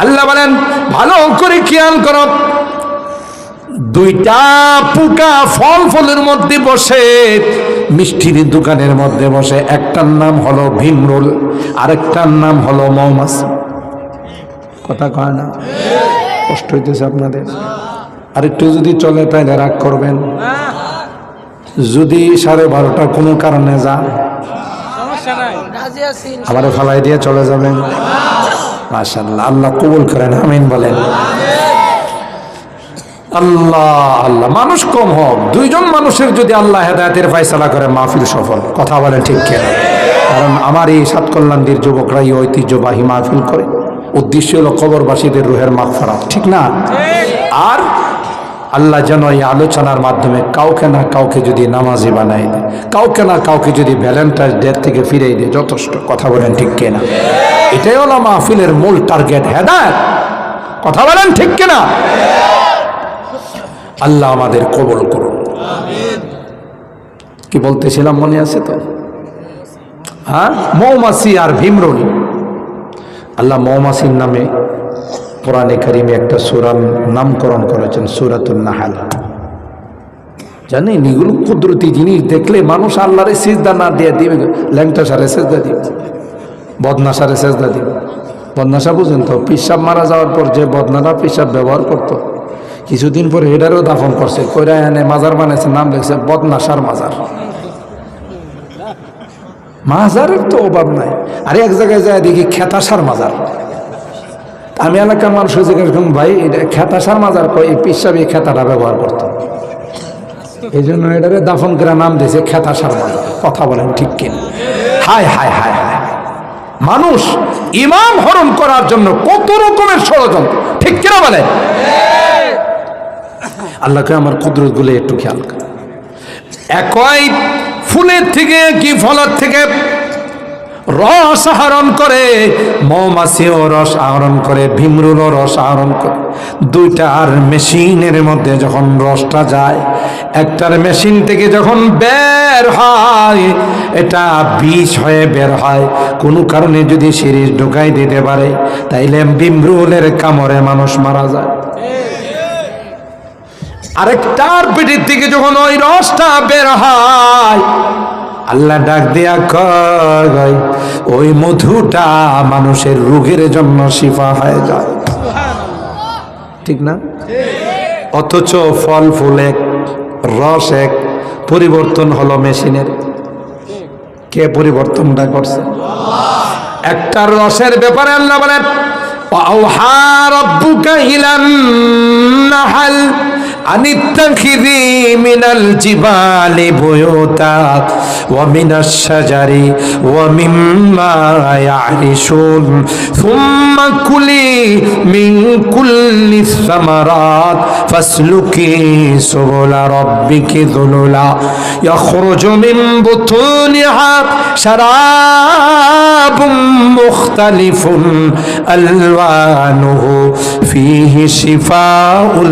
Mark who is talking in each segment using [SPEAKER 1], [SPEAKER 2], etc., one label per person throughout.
[SPEAKER 1] আল্লাহ বলেন ভালো করে খেয়াল করো। দুইটা পোকা ফল ফলের মধ্যে বসে মিষ্টির দোকানের মধ্যে বসে। একটার নাম হলো ভীমরোল আরেকটার নাম হলো মৌমাছি। কথা কয় না? কষ্ট হইতেছে আপনাদের। আরেকটু যদি চলে তাহলে রাগ করবেন। যদি সাড়ে বারোটা কোনো কারণে যা আবার ফালাই দিয়ে চলে যাবেন। মাশাল্লাহ আল্লাহ কবুল করেন, আমিন বলেন। আল্লাহ আল্লাহ, মানুষ কম হোক, দুইজন মানুষের যদি আল্লাহ হেদায়তের ফয়সালা করে, মাহফিল সফল। কথা বলেন ঠিক কেন? কারণ আমার এই সাত কল্যাণদের যুবকরা এই ঐতিহ্যবাহী মাহফিল করে। উদ্দেশ্য হলো কবরবাসীদের রুহের মাগফারাত, ঠিক না? আর আল্লাহ যেন এই আলোচনার মাধ্যমে কাউকে না কাউকে যদি নামাজি বানাই দেয়, কাউকে না কাউকে যদি ভ্যালেন্টাইন্স ডে থেকে ফিরিয়ে দেয়, যথেষ্ট কথা বলেন ঠিক কিনা? এটাই হলো মাহফিলের মূল টার্গেট হেদায়ত। কথা বলেন ঠিক কিনা? আল্লাহ আমাদের কবল করুন। কি বলতেছিলাম মনে আছে তো? হ্যাঁ? মৌমাছি আর ভীমরুল। আল্লাহ মৌমাছির নামে কোরআনে কারিমে একটা সুরান নামকরণ করেছেন সুরাতুল নাহাল। জানেন এগুলো কুদরতি জিনিস দেখলে মানুষ আল্লাহরে সিজদা না দিয়ে দিবে। ল্যাংটা সারে সেজদা দিবে। বদনা সারে সেজদা দিবে। বদনাশা বুঝেন তো? পিসাব মারা যাওয়ার পর যে বদনাটা পিসাব ব্যবহার করতো, কিছুদিন পরে এটারও দাফন করছে। কইরা এনে মাজার বানাইছে, নাম লিখছে বদনাশার মাজার। মাজারের তো অভাব নাই। আর এক জায়গায় যায় দেখি খেতাসার মাজার। আমি এলাকার মানুষ জিজ্ঞেস ভাই, এটা খেতাসার মাজার কয়, এই পিসাব খেতাটা ব্যবহার করতো। এই জন্য এটারে দাফন করে নাম দিয়েছে খেতাসার মাজার কথা বলেন ঠিক কিনা? হায় হায় হায় হায়। মানুষ ইমাম হরণ করার জন্য কত রকমের ষড়যন্ত্র। ঠিক কিনা বলে? আল্লাহকে আমার কুদরতগুলো একটু খেয়াল একই ফুলের থেকে কি ফলের থেকে রস আহরণ করে, মৌমাছিও রস আহরণ করে, ভীমরুলও রস আহরণ করে। দুইটার মেশিনের মধ্যে যখন রসটা যায়, একটার মেশিন থেকে যখন বের হয়, এটা বিষ হয়ে বের হয়। কোনো কারণে যদি সিরিজ ঢুকাই দিতে পারে, তাইলে ভীমরুলের কামড়ে মানুষ মারা যায়। আরেকটার পেটের থেকে যখন ওই রসটা বের হয় আল্লাহ ডাক দেয়া কয় ওই মধুটা মানুষের রোগের জন্য শিফা হয়ে যায়। ঠিক না? অথচ ফল ফুল এক রস এক পরিবর্তন হলো মেশিনের। কে পরিবর্তনটা করছে? একটা রসের ব্যাপারে আল্লাহ বলেন পাওহা রব্বুকা ইলান নাহাল النحل أن اتخذي من الجبال بيوتا ومن الشجر ومما يعرشون ثم كلي من كل الثمرات فاسلكي سبل ربك ذللا يخرج من بطونها شراب مختلف ألوانه ফিহি শিফাউল্লিন্নাস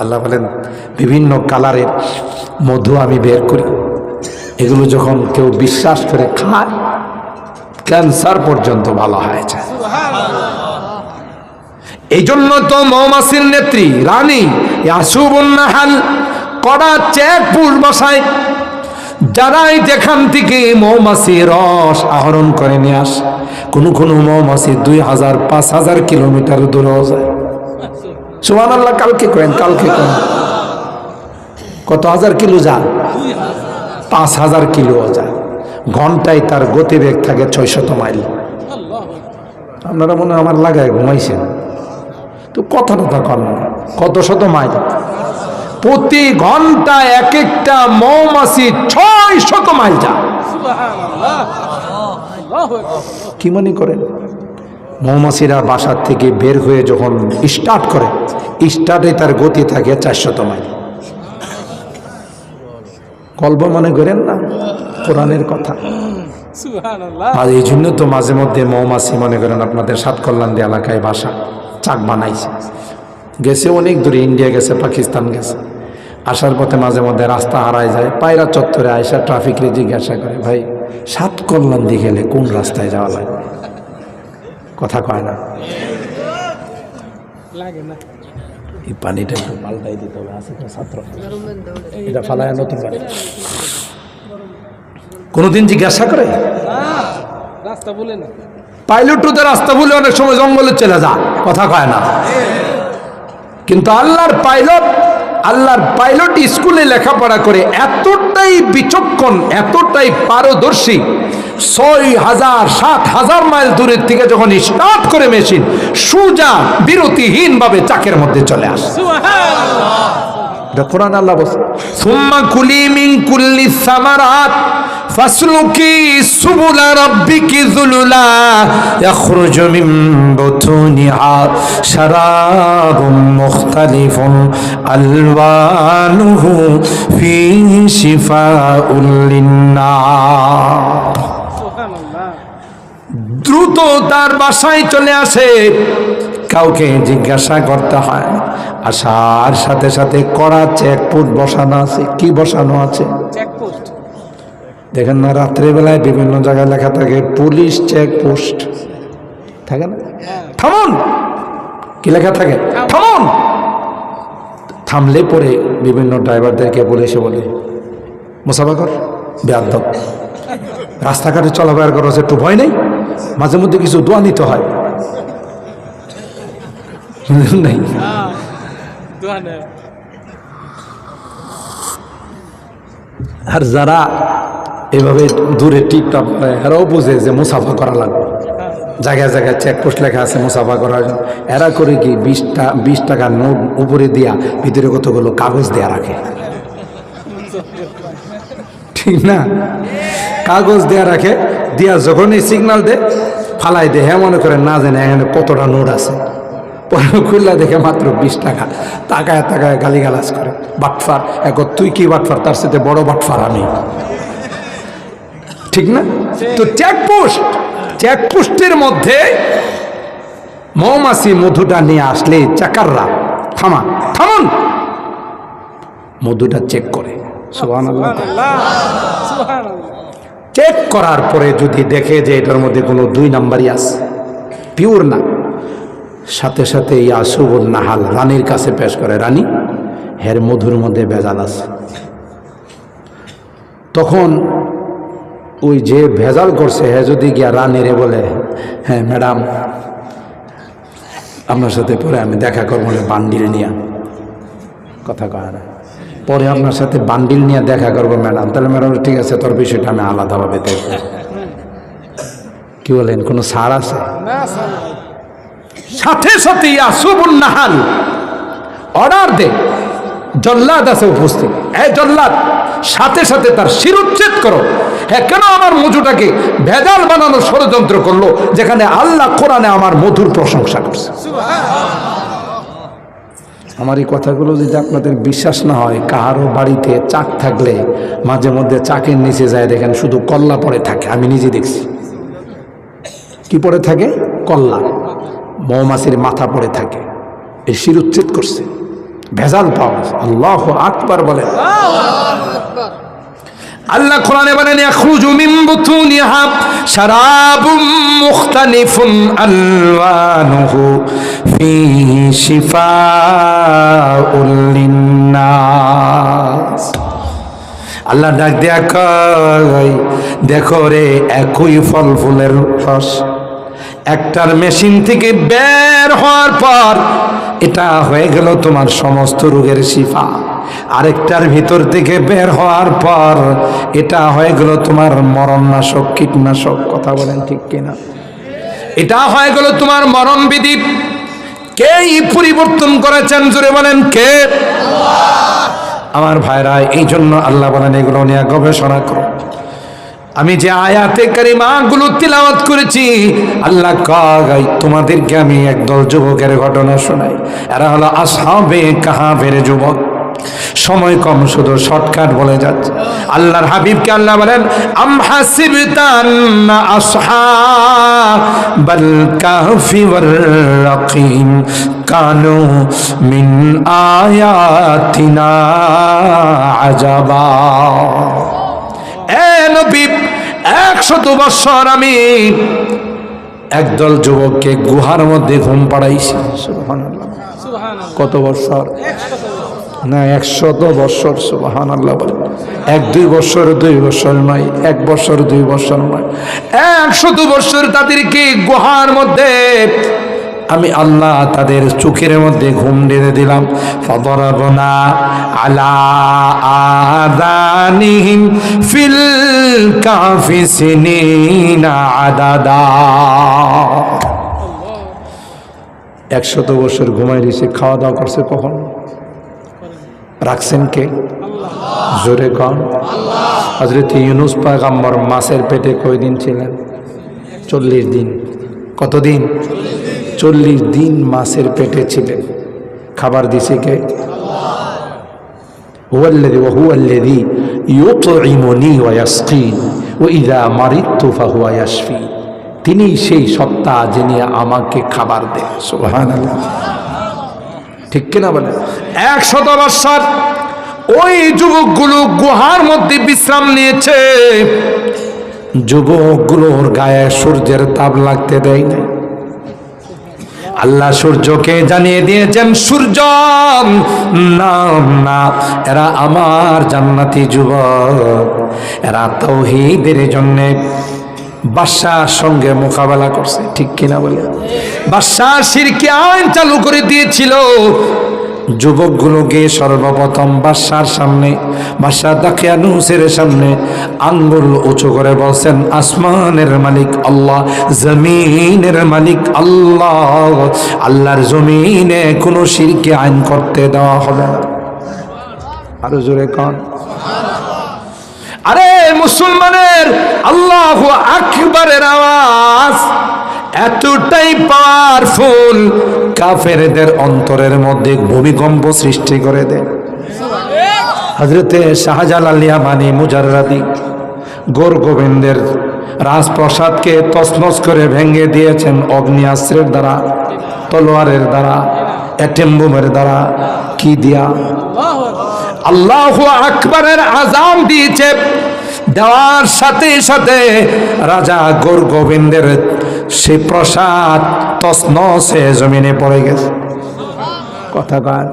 [SPEAKER 1] আল্লাহ বলেন, বিভিন্ন কালারের মধু আমি বের করি। এগুলো যখন কেউ বিশ্বাস করে খায়, ক্যান্সার পর্যন্ত ভালো হয়ে যায়। এই জন্য তো মৌমাসির নেত্রী, রানী ইয়াসুবন্নাহাল কড়া চেক পুষ বসায় যারাই যেখান থেকে মৌমাছি রস আহরণ করে নিয়ে আস, কোনো কোনো মৌমাছি দুই হাজার, পাঁচ হাজার কিলোমিটার দূরেও যায়। সুমান আল্লাহ কালকে করেন কালকে করেন। কত হাজার কিলো যান পাঁচ হাজার কিলো যায়। ঘন্টায় তার গতিবেগ থাকে ছয়শত মাইল। আপনারা মনে আমার লাগায় ঘুমাইছেন। তো কথাটা তা কর কত শত মাইল? প্রতি ঘণ্টা এক একটা মৌমাছি ছয় শত মাইল যা কি মনে করেন? মৌমাছিরা বাসার থেকে বের হয়ে যখন স্টার্ট করে স্টার্টে তার গতি থাকে চারশত মাইল। গল্প মনে করেন না? কোরআনের কথা। আর এই জন্য তো মাঝে মধ্যে মৌমাছি মনে করেন আপনাদের সাত কল্যাণ এলাকায় বাসা, চাক বানাইছে। গেছে অনেক দূরে ইন্ডিয়া গেছে পাকিস্তান গেছে। আসার পথে মাঝে মধ্যে রাস্তা হারায় যায় পায়রা চত্বরে আয়সা ট্রাফিকরে জিজ্ঞাসা করে ভাই সাত কল্যাণ দিয়ে গেলে কোন রাস্তায় যাওয়া লাগে? কথা কয় না। এই পানিটা একটু পাল্টাই দিতে হবে আছে তো ছাত্র। এটা ফালায় নতুন পানি কোনোদিন জিজ্ঞাসা করে?
[SPEAKER 2] রাস্তা বলে না।
[SPEAKER 1] পাইলট তো রাস্তা বলে অনেক সময় জঙ্গলে চলে যা কথা কয় না। কিন্তু আল্লাহর পাইলট আল্লাহর পাইলট স্কুলে লেখাপড়া করে এতটাই বিচক্ষণ এতটাই পারদর্শী। ছয় হাজার সাত হাজার মাইল দূরের থেকে যখন স্টার্ট করে মেশিন সুজা বিরতিহীন ভাবে চাকের মধ্যে চলে আসে। কোরআন আল্লাহ বলছে সুম্মা কুলি মিন কুল্লি সামারাত। ফাসলুকি সুবুলা রাব্বিকি যুলুলা ইয়াখরুজু মিন বুতুনিহা শারাবুম মুখতালিফুন আলওয়ানুহু ফীহি শিফাউল লিন্নাস। দ্রুত তার বাসায় চলে আসে। কাউকে জিজ্ঞাসা করতে হয়। আসার সাথে সাথে করা চেকপোস্ট বসানো আছে? কি বসানো আছে?
[SPEAKER 2] চেকপোস্ট
[SPEAKER 1] দেখেন না, রাত্রেবেলায় বিভিন্ন জায়গায় লেখা থাকে, পুলিশ চেকপোস্ট। থাকে না? থামুন! কি লেখা থাকে? থামুন! থামলে পরে বিভিন্ন ড্রাইভারদেরকে বলে এসে বলে মুসাফা কর বেয়াদব। রাস্তাঘাটে চলাফেরা করো একটু ভয় নেই? মাঝে মধ্যে কিছু দোয়া নিতে হয়। নেই আর যারা এভাবে দূরে টিপটাপ নেয়, এরাও বুঝে যে মুসাফা করা লাগবে। জায়গায় জায়গায় চেকপোস্ট লেখা আছে মুসাফা করার জন্য। এরা করে কি বিশটা বিশ টাকার নোট উপরে দিয়া ভিতরে কতগুলো কাগজ দেয়া রাখে। ঠিক না? কাগজ দেয়া রাখে দিয়া যখন এই সিগনাল দে ফালাই দে হ্যাঁ মনে করে না জানে এখানে কতটা নোট আছে। পরে খুললা দেখে মাত্র বিশ টাকা। তাকায় তাকায় গালিগালাজ করে। বাটফার এক তুই কি বাটফার? তার সাথে বড় বাটফার আমি। ঠিক না? তো চেকপোস্ট চেকপোস্টের মধ্যে মৌমাছি মধুটা নিয়ে আসলে চাকাররা। থামা থামুন। মধুটা চেক করে। চেক করার পরে যদি দেখে যে এটার মধ্যে কোনো দুই নাম্বারই আছে পিওর না। সাথে সাথে এই ইয়াসুবুল নাহাল রানীর কাছে পেশ করে, রানী, হের মধুর মধ্যে ভেজাল আছে। তখন ওই যে ভেজাল করছে হ্যাঁ যদি গিয়া রানীরে বলে হ্যাঁ ম্যাডাম, আপনার সাথে পরে আমি দেখা করব বান্ডিল নিয়ে। কথা কয় না। পরে আপনার সাথে বান্ডিল নিয়ে দেখা করব, ম্যাডাম, তাহলে ম্যাডাম, ঠিক আছে, তোর বিষয়টা আমি আলাদাভাবে দেখব। কি বলেন, কোনো সার আছে? সাথে সাথে ইয়াসুবুল নাহাল। অর্ডার দে। জল্লাদ আছে উপস্থিত। এ জল্লাদ সাথে সাথে তার শিরুচ্ছেদ করো। হ্যাঁ কেন আমার মধুটাকে ভেজাল বানানোর ষড়যন্ত্র করল যেখানে আল্লাহ কোরআনে আমার মধুর প্রশংসা করছে? আমার এই কথাগুলো যদি আপনাদের বিশ্বাস না হয় কারও বাড়িতে চাক থাকলে মাঝে মধ্যে চাকের নিচে যায় দেখেন শুধু কল্লা পড়ে থাকে আমি নিজে দেখছি। কি পড়ে থাকে? কল্লা। মৌমাছির মাথা পড়ে থাকে। এই শিরুচ্ছেদ করছে। ভেজাল পাওয়া গেছে। আল্লাহ আকবার বলেন আল্লাহ কোরআনে বলেন, ইয়াখরুজু মিন বুতুনিহা শারাবুম মুখতালিফুন আলওয়ানুহু ফীহি শিফাউল লিন্নাস। আল্লাহ ডাক দেয়া কয়, দেখো রে, একই ফল ফুলের রস। একটার মেশিন থেকে বের হওয়ার পর এটা হয়ে গেল তোমার সমস্ত রোগের শিফা। আরেকটার ভিতর থেকে বের হওয়ার পর এটা হয়ে গেল তোমার মরণনাশক, কীটনাশক, কথা বলেন ঠিক কিনা। এটা হয়ে গেল তোমার মরণ বিধি। কে পরিবর্তন করেছেন? জুড়ে বলেন, কে? আমার ভাইরা এই জন্য আল্লাহ বলেন, এগুলো নিয়ে গবেষণা করো। আমি যে আয়াতে কারিমাগুলো তিলাওয়াত করেছি, আল্লাহ কাগাই তোমাদেরকে আমি একদল যুবকের ঘটনা শোনাই। এরা হলো আসহাবে কাহাবের যুবক। সময় কম শুধু শর্টকাট বলে যাচ্ছে। আল্লাহর হাবিবকে আল্লাহ বলেন, আম কানু মিন আয়াতিনা আজাবা। এ নবী একশত বৎসর আমি একদল যুবককে গুহার মধ্যে ঘুম পাড়াইছি। কত বছর? না একশত বৎসর সুবাহান আল্লাহ বলে। এক দুই বছর দুই বছর নয় এক বছর দুই বছর নয়। একশত বছর তাদেরকে গুহার মধ্যে আমি আল্লাহ তাদের চোখের মধ্যে ঘুম ডেঁধে দিলাম। ফদরবনা আলা ফিল কাফিসিনিনা একশত বছর ঘুমাই দিয়েছে খাওয়া দাওয়া করছে কখন? রাখছেন কে? জোরে কন। হজরত ইউনুস পাগাম্বর মাছের পেটে কয়দিন ছিলেন? চল্লিশ দিন। কতদিন? চল্লিশ দিন মাসের পেটে ছিলেন। খাবার দিছে কে? ও তিনি সেই সত্তা যিনি আমাকে খাবার দেয় সোহান ঠিক কিনা বলে? একশত বৎসর ওই যুবকগুলো গুহার মধ্যে বিশ্রাম নিয়েছে। যুবকগুলোর গায়ে সূর্যের তাপ লাগতে দেয় নাই। আল্লাহ সূর্যকে জানিয়ে দিয়েছেন সূর্য না না। এরা আমার জান্নাতি যুবক। এরা তৌহিদের জন্যে বাদশার সঙ্গে মোকাবেলা করছে, ঠিক কিনা বলে? বাদশাহ সিরকি আইন চালু করে দিয়েছিল। যুবকগুলোকে সর্বপ্রথম বাদশার সামনে বাদশাহ দাকিয়ানুসের সামনে আঙ্গুল উঁচু করে বলছেন, আসমানের মালিক আল্লাহ, জমিনের মালিক আল্লাহ, আল্লাহর জমিনে কোনো সিরকি আইন করতে দেওয়া হবে না। আরও জোরে কন। আরে মুসলমানের আল্লাহ আকবরের আওয়াজ। এতটাই পাওয়ারফুল কাফেরদের অন্তরের মধ্যে ভূমিকম্প সৃষ্টি করে দেয়। হজরতে শাহজাল আলিয়া মানি মুজাররাদি গোর গোবিন্দের রাজপ্রসাদকে তছনছ করে ভেঙে দিয়েছেন অগ্নিয়াস্ত্রের দ্বারা, তলোয়ারের দ্বারা, অ্যাটেম্বুমের দ্বারা। কি দিয়া?
[SPEAKER 2] আল্লাহ
[SPEAKER 1] আকবরের আজাম দিয়েছে। দেওয়ার সাথে সাথে রাজা গোর গোবিন্দের সেই প্রসাদ তসনসে জমিনে পড়ে গেছে। কথা কার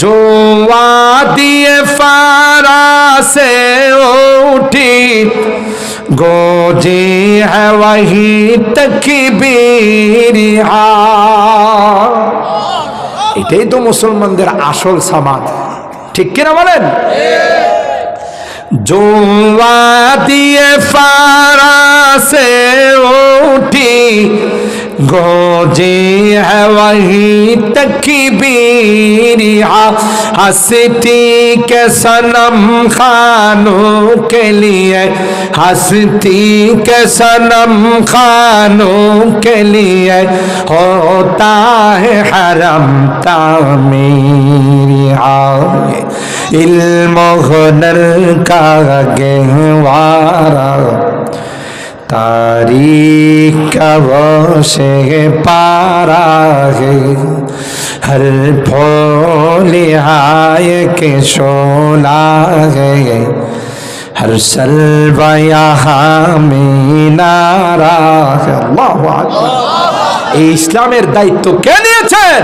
[SPEAKER 1] জোয়া দিয়ে ফারাসে উঠি। গোজি হ্যাঁ ওয়াহি তকবীর এটাই তো মুসলমানদের আসল সামাদ। ঠিক কিনা বলেন? জোয়া দিয়ে ফারাসে উঠি গোজে है वही तकबीर हंसती के सनम खानों के लिए हंसती के सनम खानों के लिए होता है हरम तामीर ইলমোহনর কাগেওয়ারা তারিখ বসে পারা হে। হর ফোলে হায় কে শোলা হে। হর সলবায়া হামিনারা আল্লাহু আকবার। এই ইসলামের দায়িত্ব কে নিয়েছেন?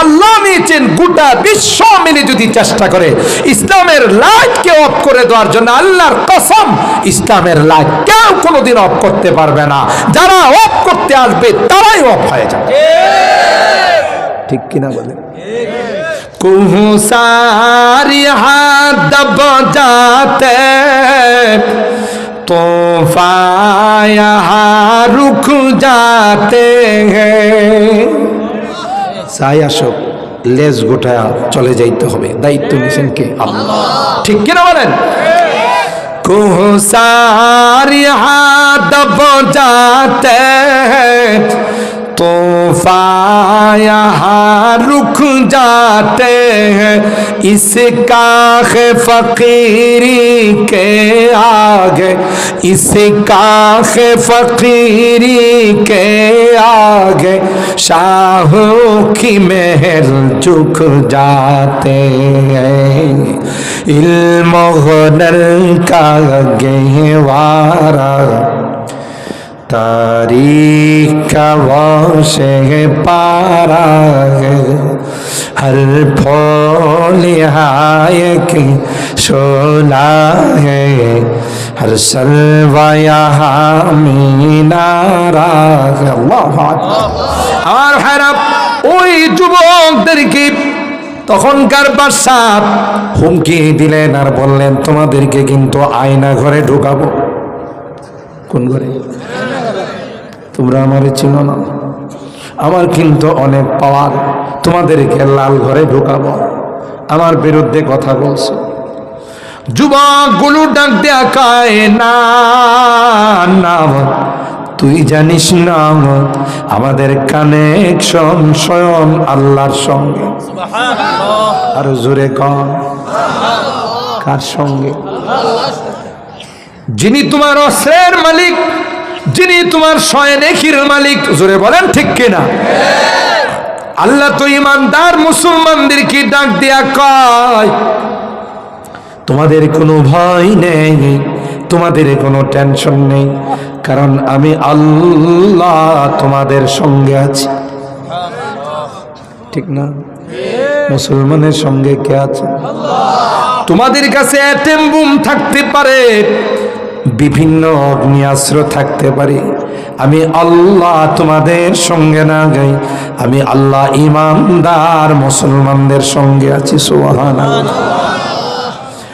[SPEAKER 1] আল্লাহ নিয়েছেন গোটা বিশ্ব মিলে যদি চেষ্টা করে, ইসলামের লাইটকে অফ করে দেওয়ার জন্য আল্লাহর কসম, ইসলামের লাইট কেউ কোনোদিন অফ করতে পারবে না। যারা অফ করতে আসবে, তারাই অফ হয়ে যাবে। ঠিক কিনা বলে? কুহু সারি হাত দব যাতে, তোফা यहाँ रुक जाते हैं সায়া সব লেজ গোটায়া চলে যাইতে হবে দায়িত্ব নিছেন কে আল্লাহ ঠিক কিনা বলেন কোহ সারি হাত দব যাতে हैं तोहफा यहाँ रुक जाते हैं इसका है फकीरी के आगे इसका है फकीरी के आगे शाहों की महल झुक जाते हैं। इल्म का गहवारा तारीख का वाशे पारा है हर फूल हाय की शोला है हर सरवाया मीनारा है अल्लाह আমার ভাইরা ওই যুবকদেরকে তখনকার বাদশাহ হুমকি দিলেন আর বললেন তোমাদেরকে কিন্তু আয়না ঘরে ঢুকাবো কোন ঘরে? তোমরা আমারে চিনো না। আমার কিন্তু অনেক পাওয়ার। তোমাদেরকে লাল ঘরে ঢুকাবো। আমার বিরুদ্ধে কথা বলছো। যুবকগুলো ডাক দেয়া কায় না না তুই জানিস না আমাদের কানেকশন স্বয়ং আল্লাহর সঙ্গে। আর জোরে কম কার সঙ্গে? যিনি তোমার অস্ত্রের মালিক, যিনি তোমার শয়নেখির মালিক, জোরে বলেন ঠিক কিনা? আল্লাহ তো ইমানদার মুসলমানদেরকে ডাক দিয়া কয়? তোমাদের কোনো ভয় নেই, তোমাদের কোনো টেনশন নেই, কারণ আমি আল্লাহ তোমাদের সঙ্গে আছি। ঠিক না? মুসলমানের সঙ্গে কে আছে? তোমাদের কাছে থাকতে পারে বিভিন্ন অগ্নিয়াস্ত্র থাকতে পারে আমি আল্লাহ তোমাদের সঙ্গে না গাই আমি আল্লাহ ইমানদার মুসলমানদের সঙ্গে আছি সোহান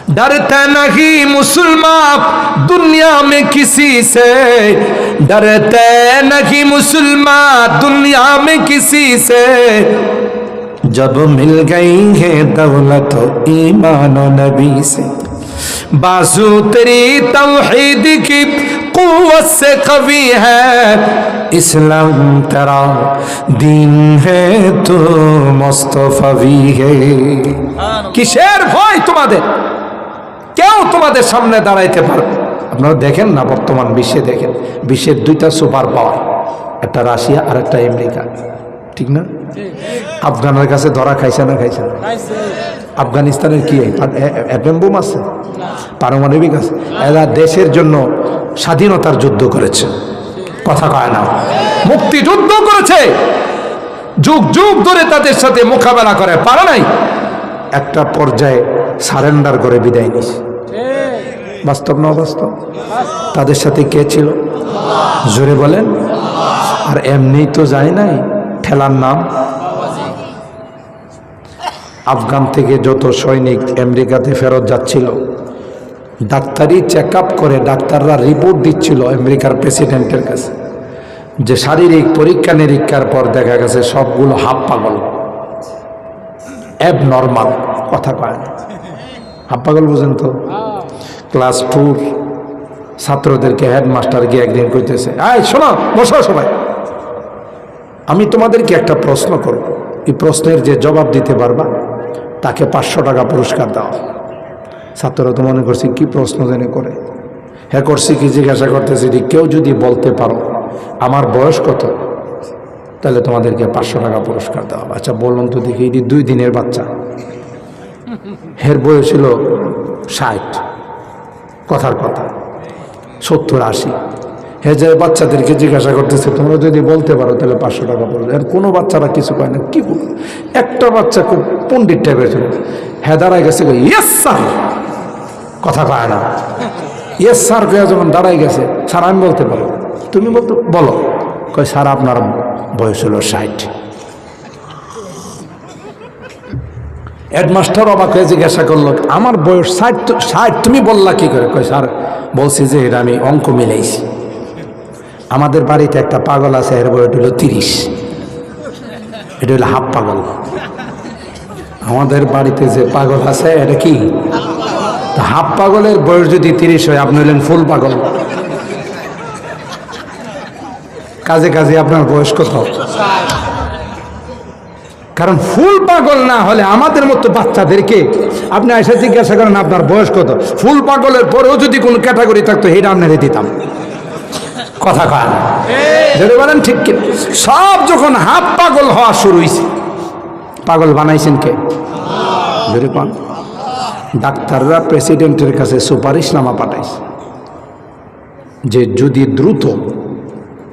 [SPEAKER 1] डरता नहीं मुसलमान दुनिया में किसी से डरते नहीं मुसलमान दुनिया में किसी से जब मिल गई है दौलत ईमान और नबी से बाजू तेरी तौहीद की कुव्वत से कवी है इस्लाम तेरा दीन है तो मुस्तफवी है কিসের ভয় তোমাদের কেউ তোমাদের সামনে দাঁড়াইতে পারবে আপনারা দেখেন না বর্তমান বিশ্বে দেখেন বিশ্বের দুইটা সুপার পাওয়ার একটা রাশিয়া আর একটা আমেরিকা ঠিক না আফগানের কাছে ধরা খাইছে না খাইছে না আফগানিস্তানের কি অ্যাটম বোম আছে? পারমাণবিক আছে? এরা দেশের জন্য স্বাধীনতার যুদ্ধ করেছে। কথা কয় না। মুক্তিযুদ্ধ করেছে। যুগ যুগ ধরে তাদের সাথে মোকাবেলা করে। পারে নাই। একটা পর্যায়ে সারেন্ডার করে বিদায় নিছে বাস্তব না বাস্তব তাদের সাথে কে ছিল? জোরে বলেন। আর এমনি তো যায় নাই। ঠেলার নাম আফগান থেকে যত সৈনিক আমেরিকাতে ফেরত যাচ্ছিল, ডাক্তারি চেক করে ডাক্তাররা রিপোর্ট দিচ্ছিল আমেরিকার প্রেসিডেন্টের কাছে যে শারীরিক পরীক্ষা নিরীক্ষার পর দেখা গেছে সবগুলো হাফ পাগল। অ্যাব নর্মাল কথা কয়। হাফ পাগল বুঝেন তো? ক্লাস টুর ছাত্রদেরকে হেডমাস্টার গিয়ে একদিন কইতেছে আয় শোনো, বসো সবাই। আমি তোমাদেরকে একটা প্রশ্ন করব। এই প্রশ্নের যে জবাব দিতে পারবা? তাকে পাঁচশো টাকা পুরস্কার দাও। ছাত্ররা তো মনে করছি, কি প্রশ্ন জেনে করে। হ্যাঁ করছি কি জিজ্ঞাসা করতেছি যে কেউ যদি বলতে পারো, আমার বয়স কত? তাহলে তোমাদেরকে পাঁচশো টাকা পুরস্কার দেওয়া। আচ্ছা বললাম তো দেখি এটি দুই দিনের বাচ্চা। হের বয়স ছিল ষাট। কথার কথা, সত্তর আশি। হে যে বাচ্চাদেরকে জিজ্ঞাসা করতেছে, তোমরা যদি বলতে পারো তাহলে পাঁচশো টাকা পড়বে। আর কোনো বাচ্চারা কিছু পায় না। কি বলব? একটা বাচ্চা খুব পণ্ডিত টাইপের ছিল। দাঁড়ায় গেছে ইয়েস স্যার কথা কয় না। ইয়েস স্যার কয়া যখন দাঁড়াই গেছে স্যার আমি বলতে পারো তুমি বলতে, বলো। কয় স্যার আপনার বয়স হলো ষাট। হেডমাস্টার অবাক হয়ে জিজ্ঞাসা করল, আমার বয়স ষাট ষাট তুমি বললা কি করে? কয় স্যার বলছি যে, এটা আমি অঙ্ক মিলাইছি। আমাদের বাড়িতে একটা পাগল আছে, এর বয়স হলো তিরিশ। এটা হলো হাফ পাগল। আমাদের বাড়িতে যে পাগল আছে, এটা কি? হাফ পাগলের বয়স যদি তিরিশ হয়, আপনি হলেন ফুল পাগল। কাজে কাজে আপনার বয়স কত? কারণ ফুল পাগল না হলে আমাদের মতো বাচ্চাদেরকে আপনি এসে জিজ্ঞাসা করেন, আপনার বয়স কত? ফুল পাগলের পরেও যদি কোনো ক্যাটাগরি থাকতো সেটা আপনারে দিতাম। কথা কয় না। যদি বলেন ঠিক কি সব যখন হাফ পাগল হওয়া শুরু হয়েছে পাগল বানাইছেন কে? যদি পান ডাক্তাররা প্রেসিডেন্টের কাছে সুপারিশনামা পাঠাইছে যে যদি দ্রুত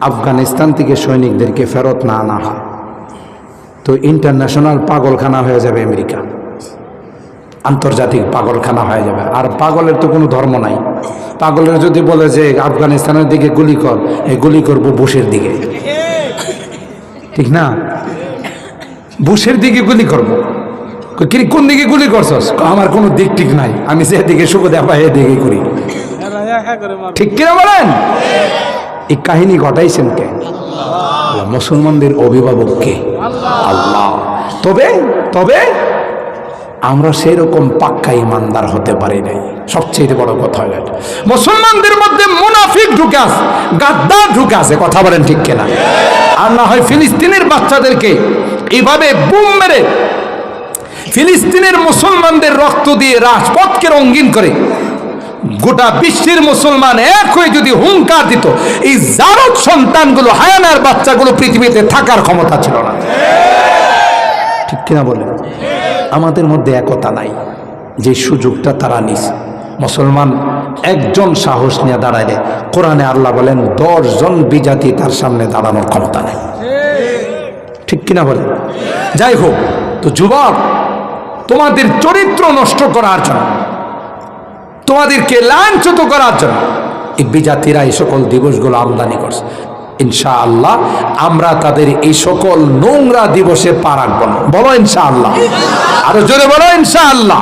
[SPEAKER 1] আফগানিস্তান থেকে সৈনিকদেরকে ফেরত না আনা হয় তো ইন্টারন্যাশনাল পাগলখানা হয়ে যাবে আমেরিকা। আন্তর্জাতিক পাগলখানা হয়ে যাবে। আর পাগলের তো কোনো ধর্ম নাই। পাগলের যদি বলে যে আফগানিস্তানের দিকে গুলি কর, এই গুলি করব বুশের দিকে। ঠিক না? বুশের দিকে গুলি করব। কি কোন দিকে গুলি করছস? আমার কোনো দিক ঠিক নাই। আমি যে দিকে সুবিধা পাই এদিকে করি ঠিক কিনা বলেন? এই কাহিনী ঘটাইছেন কে? মুসলমানদের অভিভাবক কে? আল্লাহ। তবে তবে আমরা সেই রকম পাক্কা ইমানদার হতে পারি নাই। সবচেয়ে বড় কথা হলো। মুসলমানদের মধ্যে মুনাফিক ঢুকে আছে, গাদ্দার ঢুকে আছে, কথা বলেন ঠিক কিনা? আর না হয় ফিলিস্তিনের বাচ্চাদেরকে এইভাবে বুম মেরে ফিলিস্তিনের মুসলমানদের রক্ত দিয়ে রাজপথকে রঙিন করে গোটা বিশ্বের মুসলমান এক হয়ে যদি হুঙ্কার দিত, এই জারদ সন্তানগুলো, হায়ানার বাচ্চাগুলো পৃথিবীতে থাকার ক্ষমতা ছিল না। ঠিক কিনা বলেন? আমাদের মধ্যে একতা নাই। যে সুযোগটা তারা নিছে। মুসলমান একজন সাহস নিয়ে দাঁড়াইলে কোরআনে আল্লাহ বলেন দশ জন বিজাতি তার সামনে দাঁড়ানোর ক্ষমতা নেই। ঠিক কিনা বলেন যাই হোক, তো যুবক, তোমাদের চরিত্র নষ্ট করার জন্য, তোমাদেরকে লাঞ্ছিত করার জন্য এই বিজাতিরা এই সকল দিবসগুলো আমদানি করছে। ইনশাআল্লাহ, আমরা তাদের এই সকল নোংরা দিবসে পা রাখব না। বলো ইনশাআল্লাহ। আরও জোরে বলো ইনশাআল্লাহ।